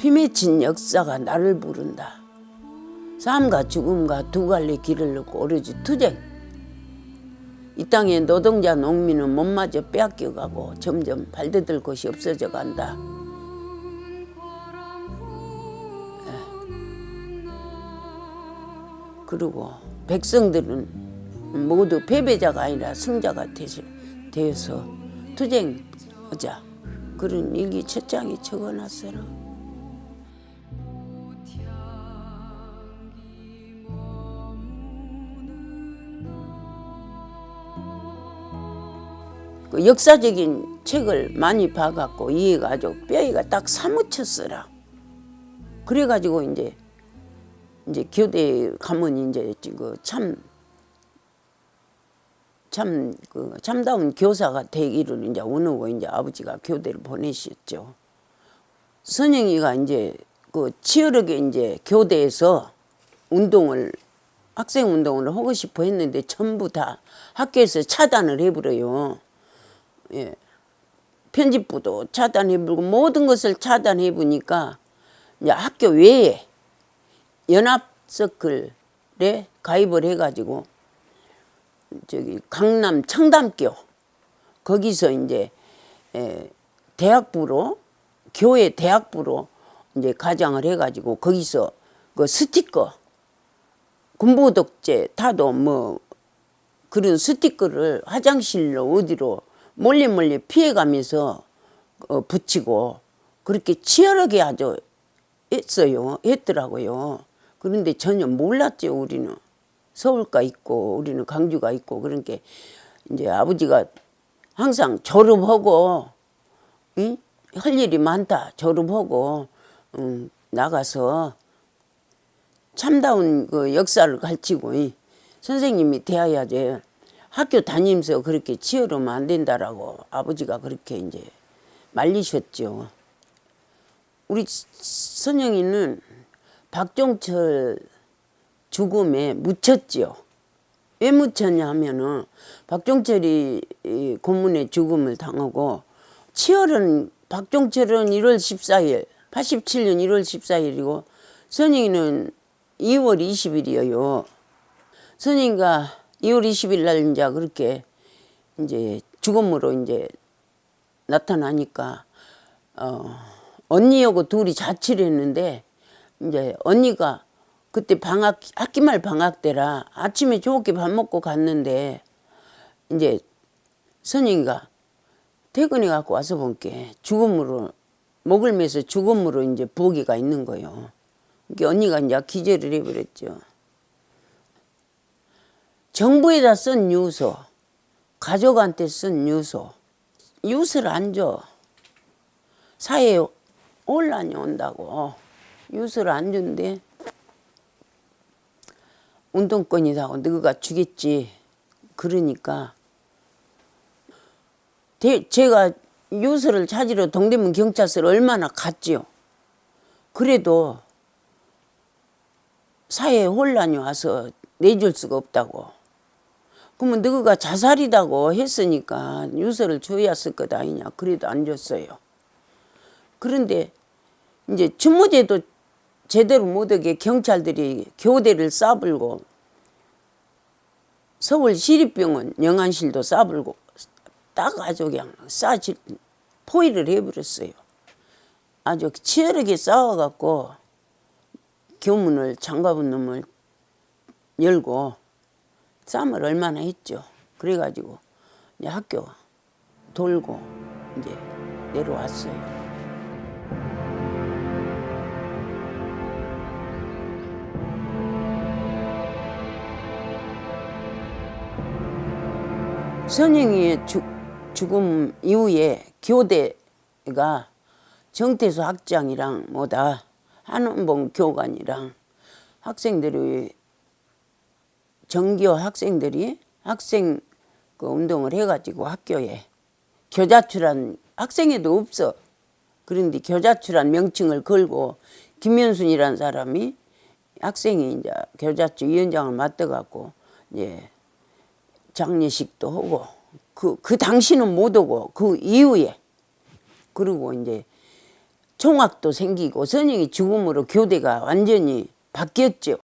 피 맺힌 역사가 나를 부른다. 삶과 죽음과 두 갈래 길을 놓고 오로지 투쟁. 이 땅의 노동자 농민은 몸마저 빼앗겨가고 점점 발디딜 곳이 없어져 간다. 예. 그리고 백성들은 모두 패배자가 아니라 승자가 되어서 투쟁하자 그런 일기 첫 장에 적어놨어라. 그 역사적인 책을 많이 봐갖고 이해가지고 뼈가 딱 사무쳤어라. 그래가지고 이제 이제 교대 가면 이제 그참 참 그 참다운 교사가 되기를 이제 원하고 이제 아버지가 교대를 보내셨죠. 선영이가 이제 그 치열하게 이제 교대에서 운동을 학생 운동을 하고 싶어 했는데 전부 다 학교에서 차단을 해버려요. 예. 편집부도 차단해버리고 모든 것을 차단해보니까 이제 학교 외에 연합 서클에 가입을 해가지고 저기 강남 청담교 거기서 이제 에, 대학부로 교회 대학부로 이제 가장을 해가지고 거기서 그 스티커 군부 독재 타도 뭐 그런 스티커를 화장실로 어디로 몰래 몰래 피해가면서 어, 붙이고 그렇게 치열하게 아주 했어요 했더라고요 그런데 전혀 몰랐죠 우리는 서울가 있고 우리는 강주가 있고 그러니까 이제 아버지가 항상 졸업하고 응? 할 일이 많다 졸업하고 음, 나가서 참다운 그 역사를 가르치고 이 선생님이 되어야지 학교 다니면서 그렇게 치열하면 안 된다라고 아버지가 그렇게 이제 말리셨죠. 우리 선영이는 박종철 죽음에 묻혔지요. 왜 묻혔냐 하면은 박종철이 이 고문의 죽음을 당하고 치열은 박종철은 1월 14일 87년 1월 14일이고 선영이는 2월 20일이에요. 선영이가 2월 20일 날 이제 그렇게 이제 죽음으로 이제 나타나니까 어 언니하고 둘이 자취를 했는데 이제 언니가 그때 방학 학기 말 방학 때라 아침에 좋게 밥 먹고 갔는데 이제 선영이가 퇴근해 갖고 와서 본게 죽음으로 목을 매서 죽음으로 이제 부기가 있는 거예요. 그게 언니가 이제 기절을 해버렸죠. 정부에다 쓴 유서, 가족한테 쓴 유서, 유서를 안 줘. 사회에 혼란이 온다고 유서를 안 준대. 운동권이다고 너가 주겠지. 그러니까 대- 제가 유서를 찾으러 동대문 경찰서를 얼마나 갔지요. 그래도 사회에 혼란이 와서 내줄 수가 없다고. 그러면 너가 자살이다고 했으니까 유서를 줘야 쓸 것 아니냐. 그래도 안 줬어요. 그런데 이제 주무제도 제대로 못하게 경찰들이 교대를 싸불고 서울 시립병원 영안실도 싸불고 딱 아주 그냥 싸질 포위를 해버렸어요. 아주 치열하게 싸워갖고 교문을 장갑은 놈을 열고 싸움을 얼마나 했죠. 그래가지고 이제 학교 돌고 이제 내려왔어요. 선영이의 죽, 죽음 이후에 교대가 정태수 학장이랑 뭐다 한원봉 교관이랑 학생들이 정교 학생들이 학생 그 운동을 해가지고 학교에 교자출한 학생에도 없어. 그런데 교자출한 명칭을 걸고 김현순이라는 사람이 학생이 이제 교자출 위원장을 맡아갖고 이제 장례식도 하고 그, 그 당시는 못 오고 그 이후에 그리고 이제 총학도 생기고 선영이 죽음으로 교대가 완전히 바뀌었죠.